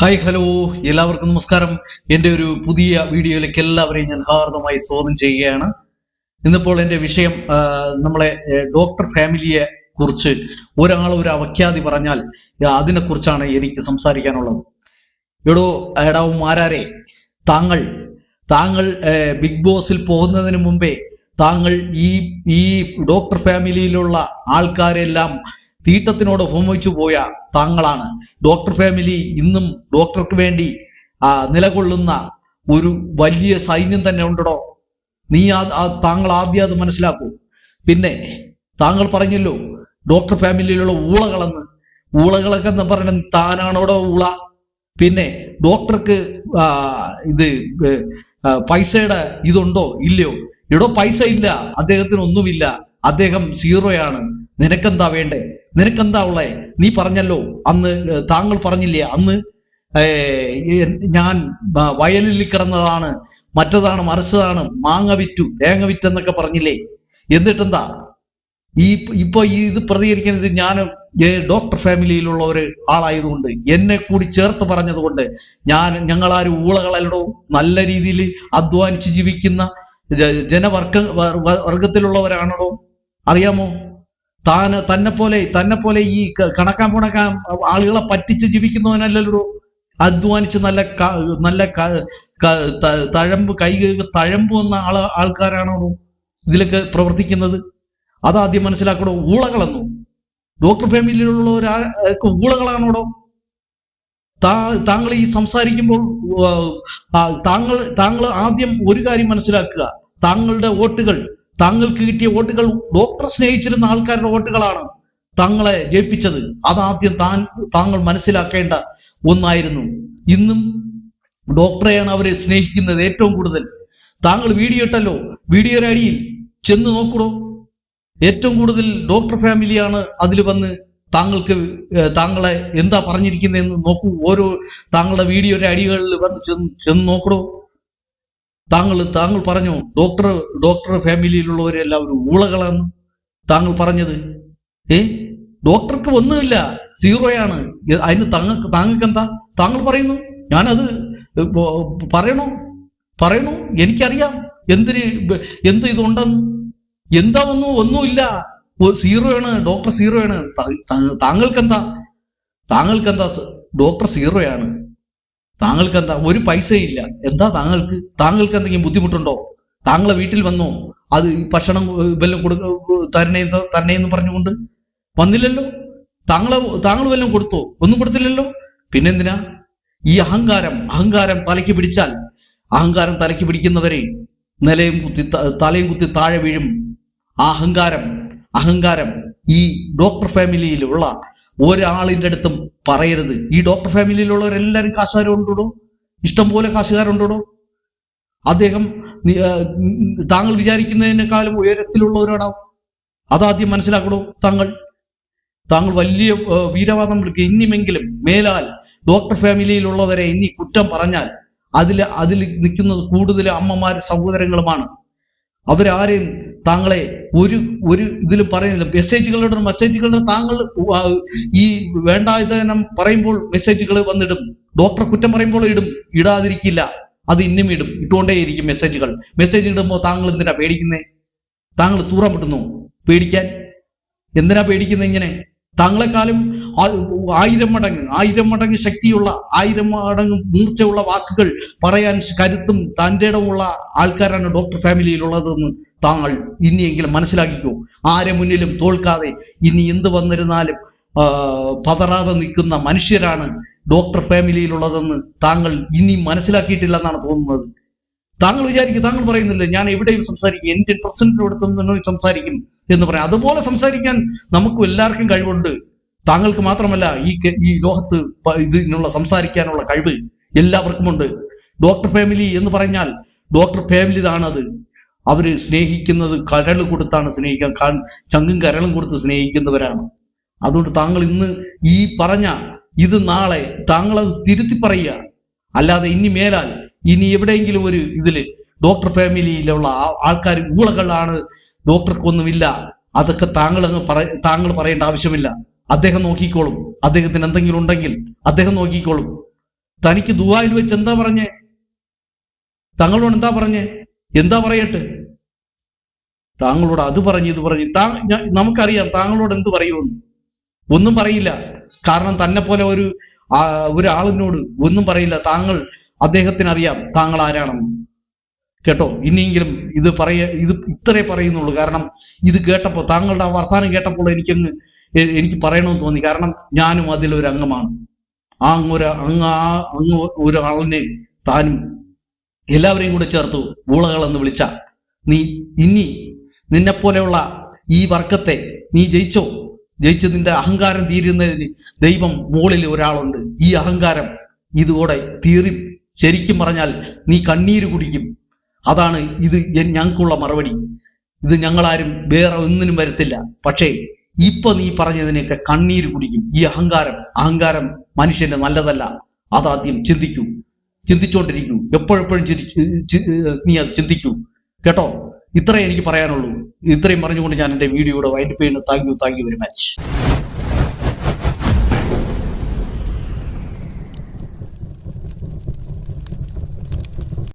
Hi hello. എല്ലാവർക്കും നമസ്കാരം. എന്റെ ഒരു പുതിയ വീഡിയോയിലേക്ക് എല്ലാവരെയും ഞാൻ ഹാർദമായി സ്വാഗതം ചെയ്യുകയാണ്. ഇന്നിപ്പോൾ എന്റെ വിഷയം നമ്മളെ ഡോക്ടർ ഫാമിലിയെ കുറിച്ച് ഒരാൾ ഒരു അവഖ്യാതി പറഞ്ഞാൽ അതിനെക്കുറിച്ചാണ് എനിക്ക് സംസാരിക്കാനുള്ളത്. എടോ എടാവും മാരാരെ താങ്കൾ താങ്കൾ ബിഗ് ബോസിൽ പോകുന്നതിന് മുമ്പേ താങ്കൾ ഈ ഈ ഡോക്ടർ ഫാമിലിയിലുള്ള ആൾക്കാരെല്ലാം തീട്ടത്തിനോട് ഹോമിച്ചു പോയ താങ്കളാണ്. ഡോക്ടർ ഫാമിലി ഇന്നും ഡോക്ടർക്ക് വേണ്ടി നിലകൊള്ളുന്ന ഒരു വലിയ സൈന്യം തന്നെ ഉണ്ടോ നീ താങ്കൾ ആദ്യം അത് മനസ്സിലാക്കൂ. പിന്നെ താങ്കൾ പറഞ്ഞല്ലോ ഡോക്ടർ ഫാമിലിയിലുള്ള ഊളകളെന്ന്. ഊളകളൊക്കെ എന്ന് പറഞ്ഞ താനാണോടോ ഊള? പിന്നെ ഡോക്ടർക്ക് ഇത് പൈസയുടെ ഇതുണ്ടോ? ഇല്ലയോ? എടോ പൈസ ഇല്ല അദ്ദേഹത്തിന് ഒന്നുമില്ല അദ്ദേഹം സീറോയാണ്. നിനക്കെന്താ വേണ്ടേ? നിനക്കെന്താ ഉള്ളേ? നീ പറഞ്ഞല്ലോ അന്ന് താങ്കൾ പറഞ്ഞില്ലേ അന്ന് ഞാൻ വയലിൽ കിടന്നതാണ് മറ്റതാണ് മറിച്ചതാണ് മാങ്ങ വിറ്റു തേങ്ങ വിറ്റെന്നൊക്കെ പറഞ്ഞില്ലേ? എന്നിട്ടെന്താ? ഈ ഇപ്പൊ ഇത് പ്രതികരിക്കുന്നത് ഞാൻ ഡോക്ടർ ഫാമിലിയിലുള്ള ഒരു ആളായതുകൊണ്ട് എന്നെ കൂടി ചേർത്ത് പറഞ്ഞതുകൊണ്ട് ഞാൻ ഞങ്ങളാരും ഊളകളല്ലോ നല്ല രീതിയിൽ അധ്വാനിച്ച് ജീവിക്കുന്ന ജനവർഗ വർ- വർ- വർഗത്തിലുള്ളവരാണോ അറിയാമോ? താൻ തന്നെ പോലെ തന്നെ പോലെ ഈ കണക്കാൻ പുണക്കാൻ ആളുകളെ പറ്റിച്ച് ജീവിക്കുന്നവനല്ലല്ലോ. അധ്വാനിച്ച് നല്ല നല്ല തഴമ്പ് കൈ തഴമ്പ് വന്ന ആൾ ആൾക്കാരാണോ ഇതിലൊക്കെ പ്രവർത്തിക്കുന്നത്? അതാദ്യം മനസ്സിലാക്കണോ? ഊളകളെന്നു? ഡോക്ടർ ഫാമിലിയിലുള്ള ഒരാൾക്ക് ഊളകളാണോടോ? താ താങ്കൾ ഈ സംസാരിക്കുമ്പോൾ താങ്കൾ താങ്കൾ ആദ്യം ഒരു കാര്യം മനസ്സിലാക്കുക. താങ്കളുടെ വോട്ടുകൾ താങ്കൾക്ക് കിട്ടിയ വോട്ടുകൾ ഡോക്ടർ സ്നേഹിച്ചിരുന്ന ആൾക്കാരുടെ വോട്ടുകളാണ് താങ്കളെ ജയിപ്പിച്ചത്. അതാദ്യം താൻ താങ്കൾ മനസ്സിലാക്കേണ്ട ഒന്നായിരുന്നു. ഇന്നും ഡോക്ടറെയാണ് അവരെ സ്നേഹിക്കുന്നത് ഏറ്റവും കൂടുതൽ. താങ്കൾ വീഡിയോ ഇട്ടല്ലോ. വീഡിയോയുടെ അടിയിൽ ചെന്ന് നോക്കൂടോ? ഏറ്റവും കൂടുതൽ ഡോക്ടർ ഫാമിലിയാണ് അതിൽ വന്ന് താങ്കൾക്ക് താങ്കളെ എന്താ പറഞ്ഞിരിക്കുന്നതെന്ന് നോക്കൂ. ഓരോ താങ്കളുടെ വീഡിയോയുടെ അടികളിൽ വന്ന് ചെന്ന് ചെന്ന് നോക്കടോ? താങ്കൾ താങ്കൾ പറഞ്ഞു ഡോക്ടർ ഡോക്ടർ ഫാമിലിയിലുള്ളവരെല്ലാവരും ഊളകളാണ്. താങ്കൾ പറഞ്ഞത് ഏ? ഡോക്ടർക്ക് ഒന്നുമില്ല സീറോയാണ്. അതിന് താങ്കൾക്ക് താങ്കൾക്ക് എന്താ താങ്കൾ പറയുന്നു ഞാനത് പറയണോ? പറയണു? എനിക്കറിയാം. എന്തിന് എന്ത് ഇതുണ്ടെന്ന്. എന്താ ഒന്നും ഒന്നുമില്ല. സീറോയാണ് ഡോക്ടർ സീറോയാണ്. താങ്കൾക്ക് എന്താ താങ്കൾക്ക് എന്താ ഡോക്ടർ സീറോയാണ്. താങ്കൾക്ക് എന്താ ഒരു പൈസയില്ല എന്താ താങ്കൾക്ക്? താങ്കൾക്ക് എന്തെങ്കിലും ബുദ്ധിമുട്ടുണ്ടോ? താങ്കളെ വീട്ടിൽ വന്നോ? അത് ഭക്ഷണം വല്ലതും കൊടുക്ക തരണേ തരണേന്ന് പറഞ്ഞുകൊണ്ട്? വന്നില്ലല്ലോ? താങ്കളെ താങ്കൾ വല്ലതും കൊടുത്തോ? ഒന്നും കൊടുത്തില്ലല്ലോ? പിന്നെന്തിനാ? ഈ അഹങ്കാരം അഹങ്കാരം തലയ്ക്ക് പിടിച്ചാൽ അഹങ്കാരം തലയ്ക്ക് പിടിക്കുന്നവരെ നിലയും കുത്തി തലയും കുത്തി താഴെ വീഴും. ആ അഹങ്കാരം അഹങ്കാരം ഈ ഡോക്ടർ ഫാമിലിയിലുള്ള ഒരാളിന്റെ അടുത്തും പറയരുത്. ഈ ഡോക്ടർ ഫാമിലിയിലുള്ളവരെല്ലാവരും കാശുകാരുണ്ടോ ഇഷ്ടം പോലെ കാശുകാരുണ്ടോ അദ്ദേഹം താങ്കൾ വിചാരിക്കുന്നതിനേക്കാളും ഉയരത്തിലുള്ളവരാണോ? അതാദ്യം മനസ്സിലാക്കണോ താങ്കൾ? താങ്കൾ വലിയ വീരവാദം വിളിക്കുക. ഇനിമെങ്കിലും മേലാൽ ഡോക്ടർ ഫാമിലിയിലുള്ളവരെ ഇനി കുറ്റം പറഞ്ഞാൽ അതിൽ അതിൽ നിൽക്കുന്നത് കൂടുതൽ അമ്മമാരും സഹോദരങ്ങളുമാണ്. അവരാരെയും താങ്കളെ ഒരു ഒരു ഇതിലും പറയുന്നില്ല. മെസ്സേജുകളുടെ മെസ്സേജുകളുടെ താങ്കൾ ഈ വേണ്ടാതനം പറയുമ്പോൾ മെസ്സേജുകൾ വന്നിടും. ഡോക്ടറെ കുറ്റം പറയുമ്പോൾ ഇടും. ഇടാതിരിക്കില്ല. അത് ഇന്നും ഇടും. ഇട്ടുകൊണ്ടേയിരിക്കും മെസ്സേജുകൾ മെസ്സേജ് ഇടുമ്പോൾ താങ്കൾ എന്തിനാ പേടിക്കുന്നേ? താങ്കൾ തൂറം പറ്റുന്നു. പേടിക്കാൻ. എന്തിനാ പേടിക്കുന്നത് ഇങ്ങനെ? താങ്കളെക്കാളും ആയിരം മടങ്ങ് ആയിരം മടങ്ങ് ശക്തിയുള്ള ആയിരം മടങ്ങ് മൂർച്ചയുള്ള വാക്കുകൾ പറയാൻ കരുത്തും തന്റെ ഇടമുള്ള ആൾക്കാരാണ് ഡോക്ടർ ഫാമിലിയിലുള്ളതെന്ന് താങ്കൾ ഇനിയെങ്കിലും മനസ്സിലാക്കിക്കോ. ആരെ മുന്നിലും തോൽക്കാതെ ഇനി എന്ത് വന്നിരുന്നാലും പതറാതെ നിൽക്കുന്ന മനുഷ്യരാണ് ഡോക്ടർ ഫാമിലിയിലുള്ളതെന്ന് താങ്കൾ ഇനി മനസ്സിലാക്കിയിട്ടില്ലെന്നാണ് തോന്നുന്നത്. താങ്കൾ വിചാരിക്കും താങ്കൾ പറയുന്നില്ല ഞാൻ എവിടെയും സംസാരിക്കും ഇന്ത്യൻ പ്രസിഡന്റിനോടത്തും സംസാരിക്കും എന്ന് പറയാം. അതുപോലെ സംസാരിക്കാൻ നമുക്കും എല്ലാവർക്കും കഴിവുണ്ട്. താങ്കൾക്ക് മാത്രമല്ല ഈ ഈ ലോകത്ത് ഇതിനുള്ള സംസാരിക്കാനുള്ള കഴിവ് എല്ലാവർക്കുമുണ്ട്. ഡോക്ടർ ഫാമിലി എന്ന് പറഞ്ഞാൽ ഡോക്ടർ ഫാമിലി ആണത് അവർ സ്നേഹിക്കുന്നത് കരൾ കൊടുത്താണ് സ്നേഹിക്കാൻ കാൻ ചങ്കും കരളും കൊടുത്ത് സ്നേഹിക്കുന്നവരാണ്. അതുകൊണ്ട് താങ്കൾ ഇന്ന് ഈ പറഞ്ഞ ഇത് നാളെ താങ്കൾ അത് തിരുത്തി പറയുക. അല്ലാതെ ഇനി മേലാൽ ഇനി എവിടെയെങ്കിലും ഒരു ഇതിൽ ഡോക്ടർ ഫാമിലിയിലുള്ള ആൾക്കാർ ഊളകളാണ്. ഡോക്ടർക്കൊന്നുമില്ല അതൊക്കെ താങ്കൾ അങ്ങ് പറ താങ്കൾ പറയേണ്ട ആവശ്യമില്ല. അദ്ദേഹം നോക്കിക്കോളും. അദ്ദേഹത്തിന് എന്തെങ്കിലും ഉണ്ടെങ്കിൽ അദ്ദേഹം നോക്കിക്കോളും. തനിക്ക് ദുബായിൽ വെച്ച് എന്താ പറഞ്ഞേ? തങ്ങളോട് എന്താ പറഞ്ഞേ? എന്താ പറയട്ടെ? താങ്കളോട് അത് പറഞ്ഞു ഇത് പറഞ്ഞു താ നമുക്കറിയാം താങ്കളോട് എന്ത് പറയുമെന്ന്. ഒന്നും പറയില്ല. കാരണം തന്നെ പോലെ ഒരു ഒരാളിനോട് ഒന്നും പറയില്ല. താങ്കൾ അദ്ദേഹത്തിന് അറിയാം താങ്കൾ ആരാണെന്ന്. കേട്ടോ? ഇനിയെങ്കിലും ഇത് പറയ ഇത് ഇത്രേ പറയുന്നുള്ളൂ. കാരണം ഇത് കേട്ടപ്പോൾ താങ്കളുടെ ആ വർത്താനം കേട്ടപ്പോൾ എനിക്കങ്ങ് എനിക്ക് പറയണമെന്ന് തോന്നി. കാരണം ഞാനും അതിലൊരു അംഗമാണ്. ആ ഒരു അങ്ങ് ആ അങ്ങ് ഒരാളിനെ താനും എല്ലാവരെയും കൂടെ ചേർത്തു ഊളകളെന്ന് വിളിച്ച. നീ ഇനി നിന്നെ പോലെയുള്ള ഈ വർഗത്തെ നീ ജയിച്ചോ? ജയിച്ച് നിന്റെ അഹങ്കാരം തീരുന്നതിന് ദൈവം മുകളിൽ ഒരാളുണ്ട്. ഈ അഹങ്കാരം ഇതുകൂടെ തീറി ശരിക്കും പറഞ്ഞാൽ നീ കണ്ണീര് കുടിക്കും. അതാണ് ഇത് ഞങ്ങൾക്കുള്ള മറുപടി. ഇത് ഞങ്ങളാരും വേറെ ഒന്നിനും വരത്തില്ല. പക്ഷേ ഇപ്പൊ നീ പറഞ്ഞതിനൊക്കെ കണ്ണീര് കുടിക്കും. ഈ അഹങ്കാരം അഹങ്കാരം മനുഷ്യന്റെ നല്ലതല്ല. അതാദ്യം ചിന്തിക്കൂ. ചിന്തിച്ചുകൊണ്ടിരിക്കൂ എപ്പോഴെപ്പോഴും ചിന്തി നീ അത് ചിന്തിക്കൂ. കേട്ടോ? ഇത്രേ എനിക്ക് പറയാനുള്ളൂ. ഇത്രയും പറഞ്ഞുകൊണ്ട് ഞാൻ എന്റെ വീഡിയോയുടെ വൈൻഡ് ചെയ്യുന്നു thank you thank you very much